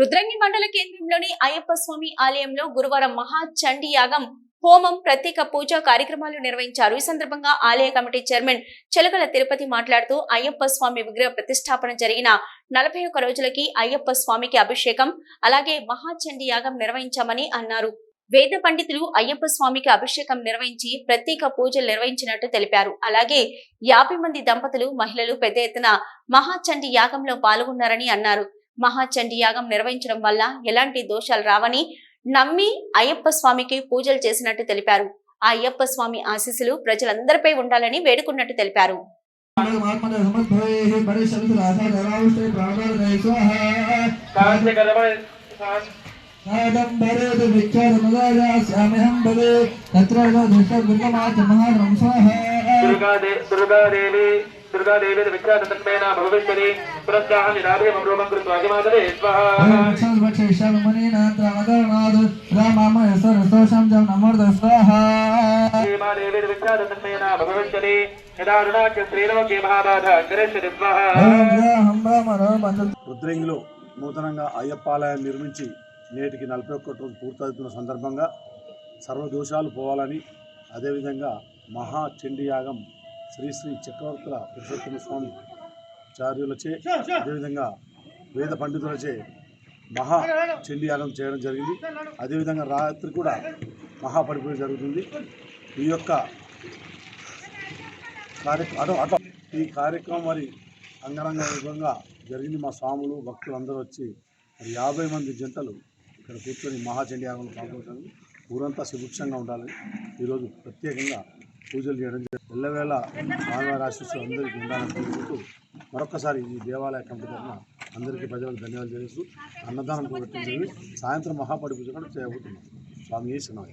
రుద్రంగి మండల కేంద్రంలోని అయ్యప్ప స్వామి ఆలయంలో గురువారం మహా చండీ యాగం హోమం ప్రత్యేక పూజా కార్యక్రమాలు నిర్వహించారు. ఈ సందర్భంగా ఆలయ కమిటీ చైర్మన్ చెలకల తిరుపతి మాట్లాడుతూ అయ్యప్ప స్వామి విగ్రహ ప్రతిష్టాపన జరిగిన నలభై ఒక్క రోజులకి అయ్యప్ప స్వామికి అభిషేకం అలాగే మహాచండీ యాగం నిర్వహించామని అన్నారు. వేద పండితులు అయ్యప్ప స్వామికి అభిషేకం నిర్వహించి ప్రత్యేక పూజలు నిర్వహించినట్టు తెలిపారు. అలాగే యాభై మంది దంపతులు మహిళలు పెద్ద ఎత్తున మహాచండీ యాగంలో పాల్గొన్నారని అన్నారు. మహాచండీయాగం నిర్వహించడం వల్ల ఎలాంటి దోషాలు రావని నమ్మి అయ్యప్ప స్వామికి పూజలు చేసినట్టు తెలిపారు. ఆ అయ్యప్ప స్వామి ఆశీస్సులు ప్రజలందరిపై ఉండాలని వేడుకున్నట్టు తెలిపారు. దుర్గాదేవి समद्भवेः परिशब्दराधारावष्टे प्राणादये स्वाहा कादम्बरेतु विख्यातमदायास्याम्यहं भवे तत्र दुष्टगुणमाचमहानं स्वाहा दुर्गादेवी दुर्गादेवी विख्यातन्मेन भविष्यति पुरस्ताः निराभिमरूपं कृत्वा अजमादरे स्वाहा भक्षस्भक्षयिष्यामणीनान्तरामदरणाद् रामामय सरसोषं जं नमोर्द स्वाहा श्रीमादेवी विख्यातन्मेन भविष्यति यदारुणाख्य श्रीलोके महाबाध करिष्यति स्वाहा हं ब्राह्मणो पञ्च రుద్రంగిలో నూతనంగా అయ్యప్పాలయాన్ని నిర్మించి నేటికి నలభై ఒక్క రోజు పూర్తవుతున్న సందర్భంగా సర్వదోషాలు పోవాలని అదేవిధంగా మహా చండీ యాగం శ్రీ శ్రీ చక్రవర్తుల పురుషోత్తమ స్వామి చార్యులచే అదేవిధంగా వేద పండితులచే మహా చండీయాగం చేయడం జరిగింది. అదేవిధంగా రాత్రి కూడా మహాపరిపూజ జరుగుతుంది. ఈ యొక్క కార్యక్రమం అటో ఈ కార్యక్రమం మరి అంగరంగ వైభవంగా జరిగింది. మా స్వాములు భక్తులు అందరూ వచ్చి మరి యాభై మంది జంటలు ఇక్కడ కూర్చొని మహాచండీయాగంలో పాల్గొంటారు. ఊరంతా సుభిక్షంగా ఉండాలి. ఈరోజు ప్రత్యేకంగా పూజలు చేయడం ఎల్లవేళ స్వామివారి ఆశీస్సులు అందరికీ ఉండాలని కోరుకుంటూ మరొకసారి ఈ దేవాలయ కమిటీ తరఫున అందరికీ ప్రజలకు ధన్యవాదాలు తెలుస్తూ అన్నదానం కూడా సాయంత్రం మహాపడి పూజ కూడా చేయబోతున్నాం. స్వామి శనాయ్